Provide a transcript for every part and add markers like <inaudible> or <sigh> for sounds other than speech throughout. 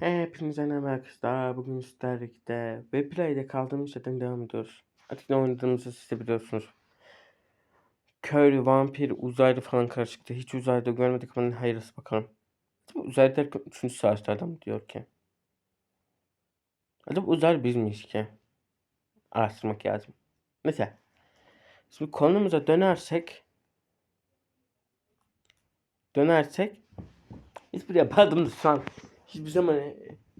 Hepinize merhaba arkadaşlar. Bugün sizlerle Webplay'de kaldığımız yerden devam ediyoruz. Artık ne oynadığımızı siz de biliyorsunuz. Köylü, vampir, uzaylı falan karışıktı. Hiç uzayda görmedik ama hayırlısı bakalım. Acaba uzaylı derken 3. savaşlardan mı diyor ki? Acaba uzaylı biz miyiz ki? Araştırmak lazım. Mesela. Şimdi konumuza dönersek dönersek espri yapardım da şu an hiçbir zaman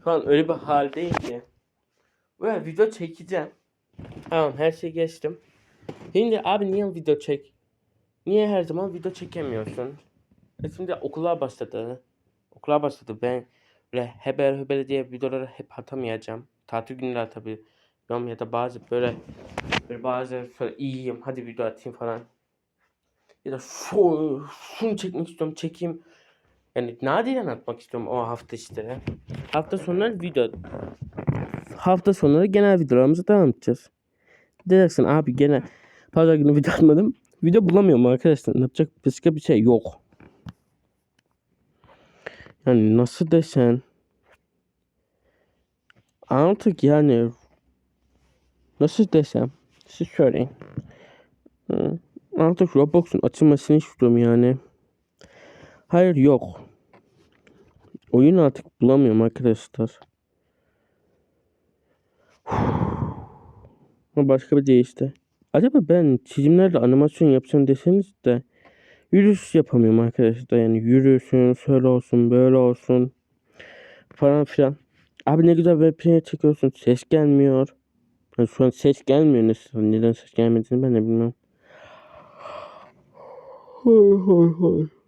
şu an öyle bir haldeyim ki. Böyle video çekeceğim. Tamam her şeyi geçtim. Şimdi abi niye video çek? Niye her zaman video çekemiyorsun? E şimdi okula başladı. Okula başladı. Ben böyle heber heber diye videoları hep atamayacağım. Tatil günleri atabiliyorum ya da bazı böyle, böyle bazı şöyle iyiyim hadi video atayım falan. Ya da şu, şunu çekmek istiyorum çekeyim. Yani nadiren atmak istiyorum o hafta işleri. Hafta sonları video. Hafta sonları genel videolarımızı devam edeceğiz. Diyeceksin abi gene pazar günü video atmadım. Video bulamıyorum arkadaşlar. Yapacak başka bir şey yok. Yani nasıl desen. Artık yani nasıl desem siz söyleyin. Artık Roblox'un açılmasını istiyorum yani. Hayır yok. Oyun artık bulamıyorum arkadaşlar. <sighs> Başka bir değişti. Acaba ben çizimlerle animasyon yapsam deseniz de yürüyüş yapamıyorum arkadaşlar. Yani yürüyorsun, şöyle olsun, böyle olsun falan filan. Abi ne güzel web'ine çekiyorsun. Ses gelmiyor. Yani şu an ses gelmiyor. Nasıl, neden ses gelmediğini ben de bilmiyorum. <sighs> Hay hay hay.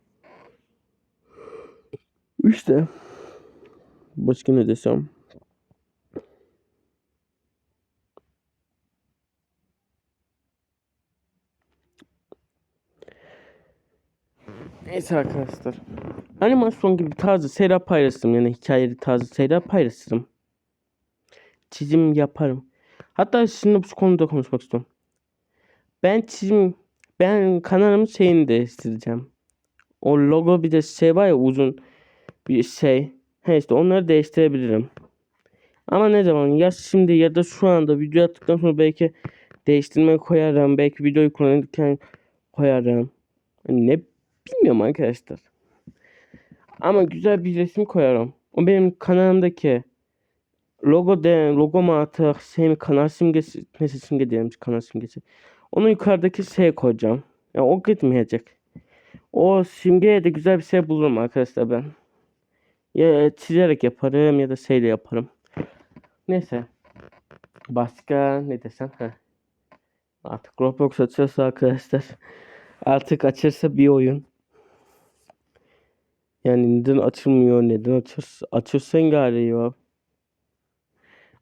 İşte. Başka ne desem. Neyse arkadaşlar. Animasyon gibi tarzı seyir paylaşırım. Yani hikayeli tarzı seyir paylaşırım. Çizim yaparım. Hatta şimdi bu konuda konuşmak istiyorum. Ben çizim ben kanalımın şeyini değiştireceğim. O logo bir de şey var ya uzun bir şey. He işte onları değiştirebilirim. Ama ne zaman ya şimdi ya da şu anda video attıktan sonra belki değiştirmeye koyarım. Belki videoyu kullanırken koyarım. Ne bilmiyorum arkadaşlar. Ama güzel bir resim koyarım. O benim kanalımdaki logo de logo mu artık şey mi kanal simgesi neyse simge diyelim kanal simgesi. Onu yukarıdaki şey koyacağım. Ya o gitmeyecek. O simgeye de güzel bir şey bulurum arkadaşlar ben. Ya çizerek yaparım ya da şeyle yaparım. Neyse. Başka ne desem? Heh. Artık Roblox açarsa arkadaşlar. Artık açarsa bir oyun. Yani neden açılmıyor? Neden açır, açırsan gari ya.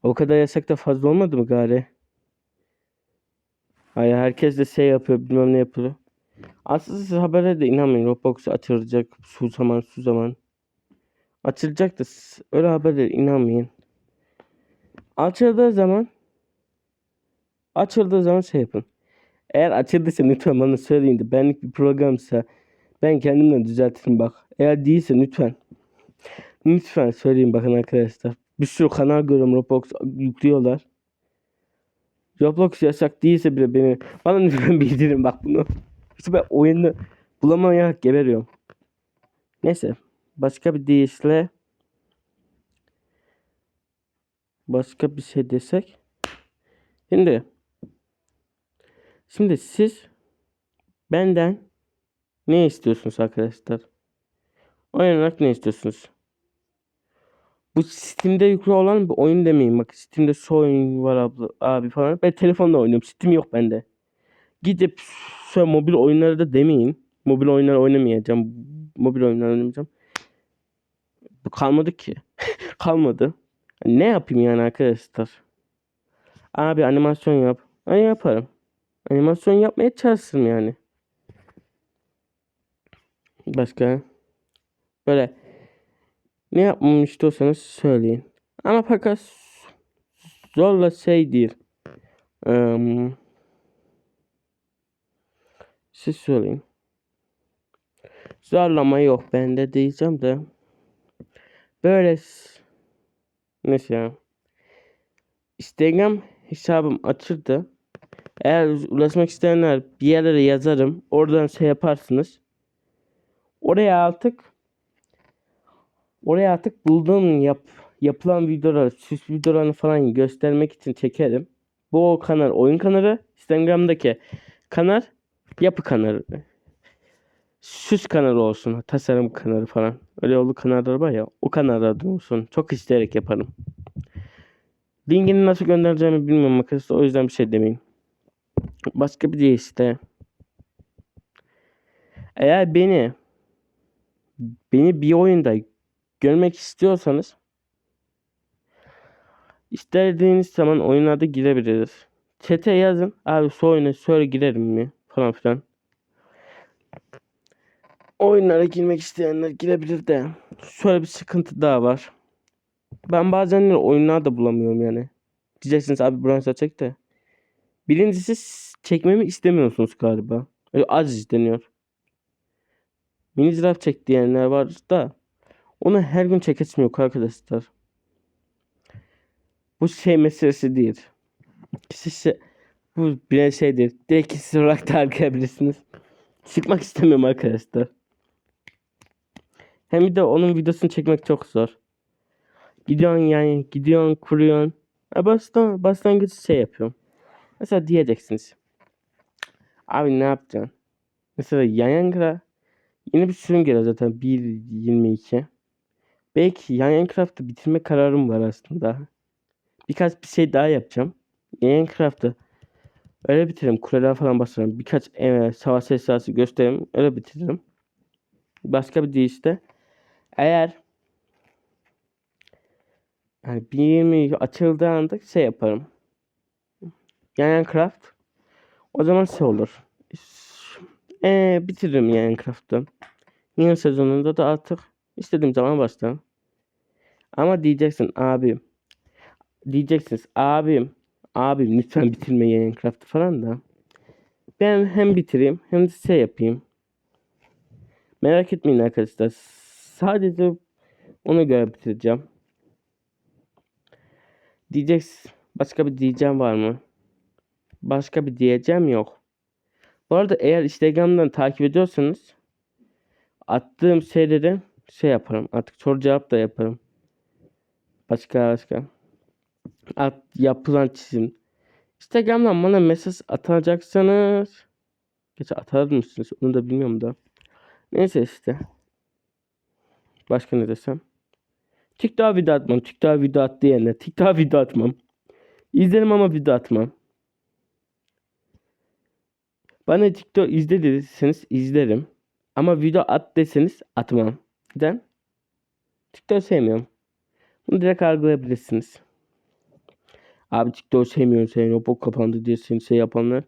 O kadar yasak da fazla olmadı mı gari? Hayır herkes de şey yapıyor bilmem ne yapıyor. Aslında siz habere de inanmayın. Roblox açılacak şu zaman şu zaman. Açılacak da siz öyle habere inanmayın. Açıldığı zaman açıldığı zaman şey yapın. Eğer açıldıysa lütfen bana söyleyin de benlik bir programsa ben kendimden düzeltirim bak. Eğer değilse lütfen lütfen söyleyin bakın arkadaşlar. Bir sürü kanal görüyorum Roblox yüklüyorlar. Roblox yasak değilse bile beni bana lütfen <laughs> bildirin bak bunu. İşte ben oyunu bulamayarak geberiyorum. Neyse. Başka bir deyişle başka bir şey desek. Şimdi şimdi siz benden ne istiyorsunuz arkadaşlar? Oyun olarak ne istiyorsunuz? Bu Steam'de yüklü olan bir oyun demeyin. Bak Steam'de şu oyun var abla, abi falan. Ben telefonla oynuyorum. Steam yok bende. Gidip şu mobil oyunları da demeyin. Mobil oyunlar oynamayacağım. Mobil oyunlar oynamayacağım. Kalmadı ki. <laughs> Kalmadı. Ne yapayım yani arkadaşlar? Abi animasyon yap. Ben yaparım. Animasyon yapmaya çalışırım yani. Başka? Böyle ne yapmamı söyleyin. Ama fakat zorla şey değil. Um, siz söyleyin. Zorlama yok bende diyeceğim de. Böyle Neyse ya. Instagram hesabım açıldı. Eğer ulaşmak isteyenler bir yerlere yazarım. Oradan şey yaparsınız. Oraya artık oraya artık bulduğum yap, yapılan videoları, süs videolarını falan göstermek için çekerim. Bu o kanal oyun kanalı. Instagram'daki kanal yapı kanalı. Süs kanalı olsun. Tasarım kanalı falan. Öyle yolu kanallar var ya. O kanallarda olsun. Çok isteyerek yaparım. Linkini nasıl göndereceğimi bilmiyorum arkadaşlar. O yüzden bir şey demeyin. Başka bir şey işte. Eğer beni beni bir oyunda görmek istiyorsanız istediğiniz zaman oyunlarda girebiliriz. Chat'e yazın. Abi şu oyuna şöyle girerim mi? Falan filan. Oyunlara girmek isteyenler girebilir de. Şöyle bir sıkıntı daha var. Ben bazen oyunlar da bulamıyorum yani. Diyeceksiniz abi bronze çek de. Birincisi çekmemi istemiyorsunuz galiba. Öyle az izleniyor. Mini ziraf çek diyenler var da onu her gün çekesim yok arkadaşlar. Bu şey meselesi değil. Kişi bu bir şeydir. Direkt kişi olarak da arayabilirsiniz. Çıkmak istemiyorum arkadaşlar. Hem de onun videosunu çekmek çok zor. Gidiyorsun yani gidiyorsun kuruyorsun. Ha, baştan, başlangıç şey yapıyorum. Mesela diyeceksiniz. Abi ne yapacaksın? Mesela Yanyankra yeni bir sürüm geliyor zaten 1.22. Belki Yanyancraft'ı bitirme kararım var aslında. Birkaç bir şey daha yapacağım. Yanyancraft'ı öyle bitiririm. Kuleler falan basarım. Birkaç e, savaş esası gösteririm. Öyle bitiririm. Başka bir deyişle eğer yani 1.20 açıldığı anda şey yaparım. Minecraft. O zaman şey olur. Ee, bitiririm Minecraft'ı. Yeni sezonunda da artık istediğim zaman başlarım. Ama diyeceksin abi. Diyeceksiniz abim. Abim lütfen bitirme Minecraft'ı falan da. Ben hem bitireyim hem de şey yapayım. Merak etmeyin arkadaşlar. Sadece ona göre bitireceğim. Diyeceksin. Başka bir diyeceğim var mı? Başka bir diyeceğim yok. Bu arada eğer Instagram'dan takip ediyorsanız attığım şeyleri şey yaparım. Artık soru cevap da yaparım. Başka başka. At, yapılan çizim. Instagram'dan bana mesaj atacaksanız Geç atar mısınız? Onu da bilmiyorum da. Neyse işte. Başka ne desem? TikTok'a video atmam. TikTok'a video at diyenler. TikTok'a video atmam. İzlerim ama video atmam. Bana TikTok izle dediyseniz izlerim. Ama video at deseniz atmam. Neden? TikTok sevmiyorum. Bunu direkt algılayabilirsiniz. Abi TikTok sevmiyorum sevmiyorum. Bok kapandı diye seni şey yapanlar.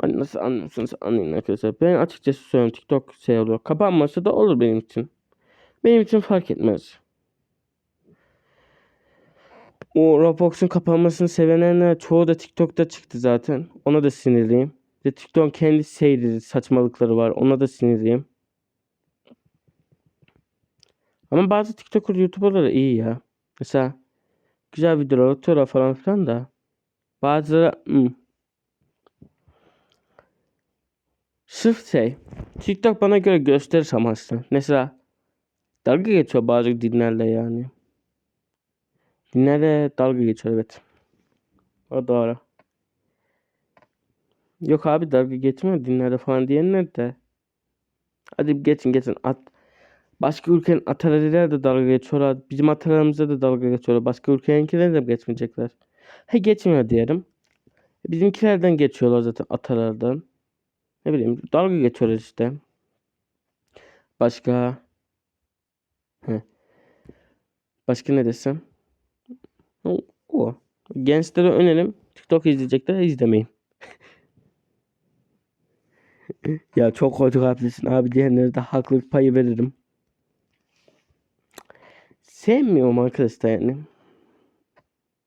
Hani nasıl anlıyorsunuz anlayın arkadaşlar. Ben açıkçası söylüyorum TikTok şey olur. Kapanmasa da olur benim için. Benim için fark etmez. O Roblox'un kapanmasını sevenler çoğu da TikTok'ta çıktı zaten. Ona da sinirliyim. Ve TikTok'un kendi şeyleri, saçmalıkları var. Ona da sinirliyim. Ama bazı TikToker, YouTuber'lar iyi ya. Mesela güzel videolar atıyorlar falan filan da. Bazıları hmm. Sırf şey. TikTok bana göre gösteriş amaçlı. Mesela dalga geçiyor bazı dinlerle yani. Dinlerle dalga geçiyor evet. O doğru. Yok abi dalga geçmiyor dinlerde falan diyenler de. Hadi geçin geçin at. Başka ülkenin atalarıyla da dalga geçiyorlar. Bizim atalarımıza da dalga geçiyorlar. Başka ülkeninkiler de geçmeyecekler. He geçmiyor diyelim. Bizimkilerden geçiyorlar zaten atalardan. Ne bileyim dalga geçiyorlar işte. Başka. Başka ne desem? O. Gençlere önerim. TikTok izleyecekler izlemeyin. <laughs> ya çok kötü kalplisin abi diyenlere de haklılık payı veririm. Sevmiyorum arkadaşlar yani.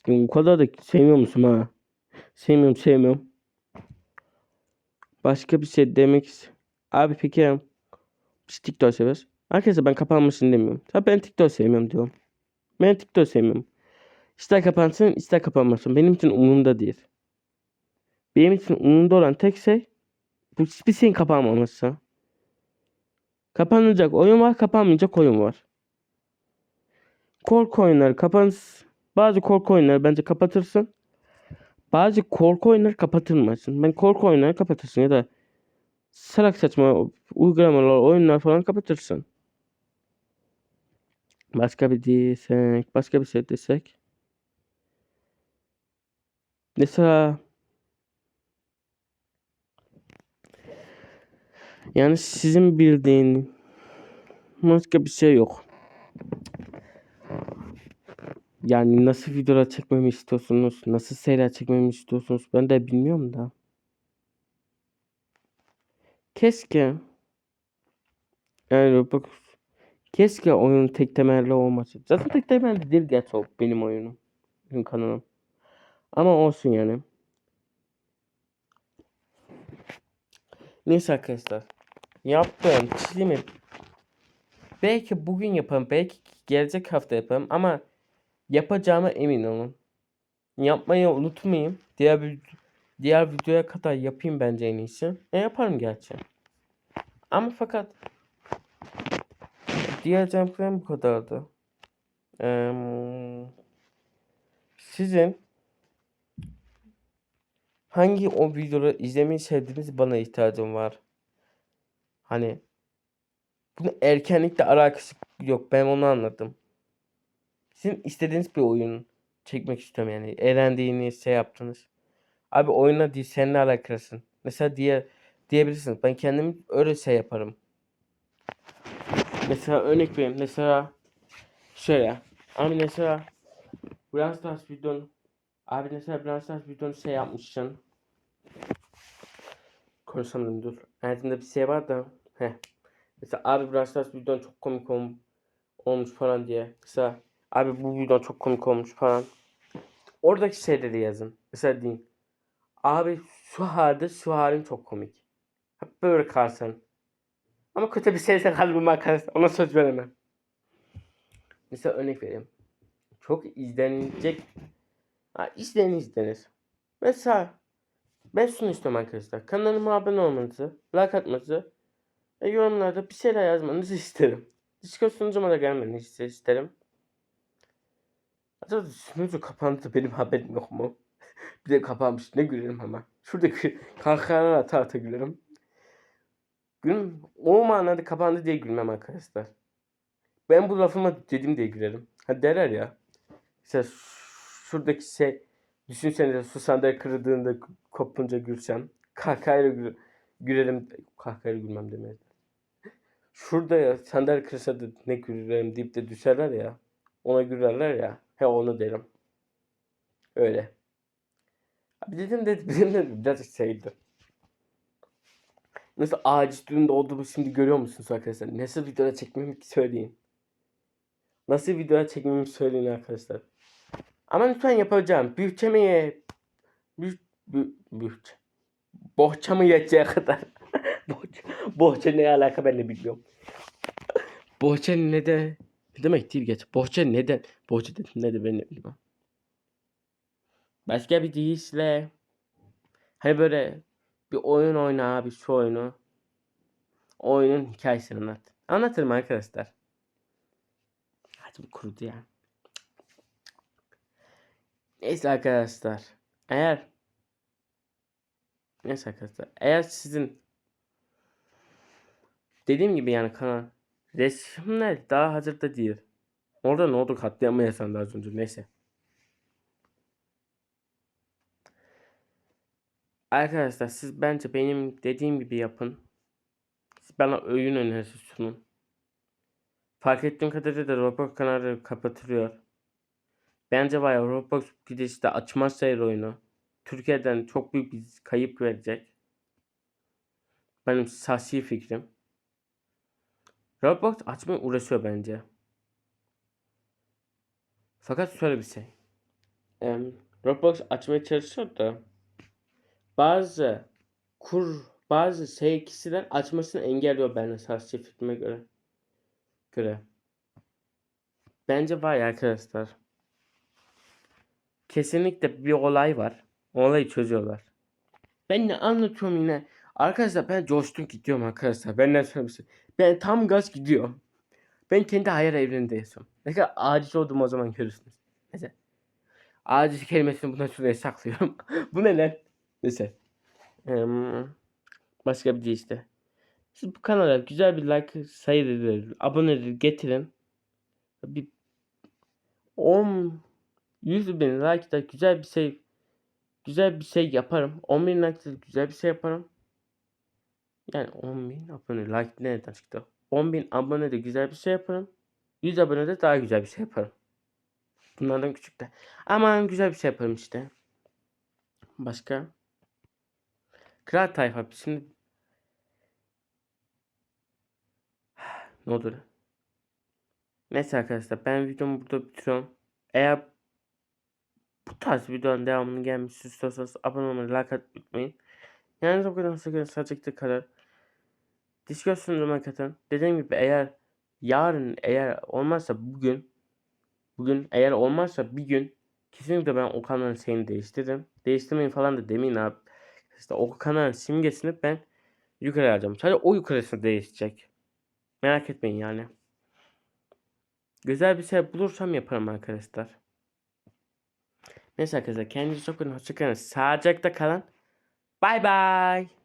O kadar da sevmiyor musun ha? Sevmiyorum sevmiyorum. Başka bir şey demek ist- Abi peki biz TikTok seviyoruz. Arkadaşlar ben kapanmasını demiyorum. Tabii ben TikTok sevmiyorum diyorum. Ben TikTok sevmiyorum. İster kapansın ister kapanmasın. Benim için umurumda değil. Benim için umurumda olan tek şey bu hiçbir şeyin kapanmaması. Kapanacak oyun var, kapanmayacak oyun var. Korku oyunları kapans bazı korku oyunları bence kapatırsın. Bazı korku oyunları kapatılmasın. Ben korku oyunları kapatırsın ya da salak saçma uygulamalar, oyunlar falan kapatırsın. Başka bir desek, başka bir şey desek. Mesela yani sizin bildiğin başka bir şey yok. Yani nasıl videolar çekmemi istiyorsunuz? Nasıl seriler çekmemi istiyorsunuz? Ben de bilmiyorum da. Keşke yani bak keşke oyun tek temelli olmasın. Zaten tek temelli değil gerçi benim oyunum. Benim kanalım. Ama olsun yani. Neyse arkadaşlar. Yaptığım çizimi belki bugün yaparım. Belki gelecek hafta yaparım. Ama yapacağıma emin olun. Yapmayı unutmayayım. Diğer bir diğer videoya kadar yapayım bence en iyisi. E yaparım gerçi. Ama fakat diyeceğim bu kadardı. Eee, sizin hangi o videoları izlemeyi sevdiğiniz bana ihtiyacım var. Hani bunu erkenlikle alakası yok. Ben onu anladım. Sizin istediğiniz bir oyun çekmek istiyorum yani. Eğlendiğiniz şey yaptınız. Abi oyuna değil seninle alakalısın. Mesela diye diyebilirsiniz. Ben kendim öyle şey yaparım. Mesela örnek vereyim. Mesela şöyle. Abi mesela Brawl Stars videon Abi mesela Brawl Stars videonu şey yapmışsın. Konuşamadım dur. Hayatımda bir şey var da. Heh. Mesela abi Brawl Stars videon çok komik ol- olmuş falan diye. Mesela abi bu video çok komik olmuş falan. Oradaki şeyleri yazın. Mesela deyin. Abi şu halde şu halin çok komik. Hep böyle kalsın. Ama kötü bir şeyse kalbim arkadaşlar. Ona söz veremem. Mesela örnek vereyim. Çok izlenilecek. Ha, izlenir izlenir. Mesela ben şunu istiyorum arkadaşlar. Kanalıma abone olmanızı, like atmanızı ve yorumlarda bir şeyler yazmanızı isterim. Discord sunucuma da gelmenizi isterim. Acaba sunucu kapandı benim haberim yok mu? <laughs> bir de kapanmış ne gülerim ama. Şuradaki kahkahalar ata ata gülerim. Gülüm o manada kapandı diye gülmem arkadaşlar. Ben bu lafıma dedim diye gülerim. Ha derler ya. Mesela şuradaki şey düşünsenize su sandalye kırıldığında kopunca gülsem. Kahkahayla gül gülerim. Kahkahayla gülmem demeye. Şurada ya sandalye kırılsa da ne gülerim deyip de düşerler ya. Ona gülerler ya. He onu derim. Öyle. Abi dedim de <laughs> dedim de birazcık şeydi. Nasıl ağaç durumda olduğumu şimdi görüyor musunuz arkadaşlar? Nasıl videoda çekmemi söyleyin. Nasıl videoda çekmemi söyleyin arkadaşlar. Ama lütfen yapacağım. Bütçemeye büt, büt, büt. Bohçamı yeteceği kadar. <laughs> Bohça, bohça ne alaka ben de bilmiyorum. Bohça ne de ne demek değil geç. Bohça neden? Bohça dedim ne de ben de bilmiyorum. Başka bir deyişle hani böyle bir oyun oyna abi şu oyunu. Oyunun hikayesini anlat. Anlatırım arkadaşlar. Hadi bu kurudu ya. Neyse arkadaşlar. Eğer Neyse arkadaşlar. Eğer sizin dediğim gibi yani kanal resimler daha hazırda değil. Orada ne oldu katliamı yaşandı az önce. Neyse. Arkadaşlar siz bence benim dediğim gibi yapın. Siz bana oyun önerisi sunun. Fark ettiğim kadarıyla da Roblox kanalı kapatılıyor. Bence var ya Roblox gidişte açmazsa eğer oyunu Türkiye'den çok büyük bir kayıp verecek. Benim şahsi fikrim. Roblox açmaya uğraşıyor bence. Fakat şöyle bir şey. Em, Roblox açmaya çalışıyor da bazı kur bazı şey kişiler açmasını engelliyor benim şahsi fikrime göre. Göre. Bence var ya arkadaşlar. kesinlikle bir olay var. Olayı çözüyorlar. Ben ne anlatıyorum yine? Arkadaşlar ben coştum gidiyorum arkadaşlar. Ben ne söylemişim? Ben tam gaz gidiyorum. Ben kendi hayal evreninde yaşıyorum. Ne kadar aciz olduğumu o zaman görürsünüz. Neyse. Aciz kelimesini bundan şuraya saklıyorum. <laughs> Bu ne lan? Neyse. Em, başka bir şey işte. Siz bu kanala güzel bir like sayıdır, abonedir getirin. Bir 10 100 bin like'da güzel bir şey güzel bir şey yaparım. 10 bin like'da güzel bir şey yaparım. Yani 10 bin abone like nereden çıktı? 10 bin abonede güzel bir şey yaparım. 100 abonede daha güzel bir şey yaparım. Bunlardan küçük de. Aman güzel bir şey yaparım işte. Başka? Kral tayfa. Şimdi ne olur? Neyse arkadaşlar ben videomu burada bitiriyorum. Eğer bu tarz videoların devamını gelmiş istiyorsanız abone olmayı, like atmayı unutmayın. Yani o kadar sıkıntı sadece kadar. Discord sunduğuma katın. Dediğim gibi eğer yarın eğer olmazsa bugün bugün eğer olmazsa bir gün kesinlikle ben o kanalın şeyini değiştiririm. Değiştirmeyin falan da demeyin abi. İşte o kanalın simgesini ben yukarı alacağım. Sadece o yukarısı değişecek. Merak etmeyin yani. Güzel bir şey bulursam yaparım arkadaşlar. Neyse arkadaşlar kendinize çok iyi. Hoşçakalın. Sağlıcakla kalın. Bay bay.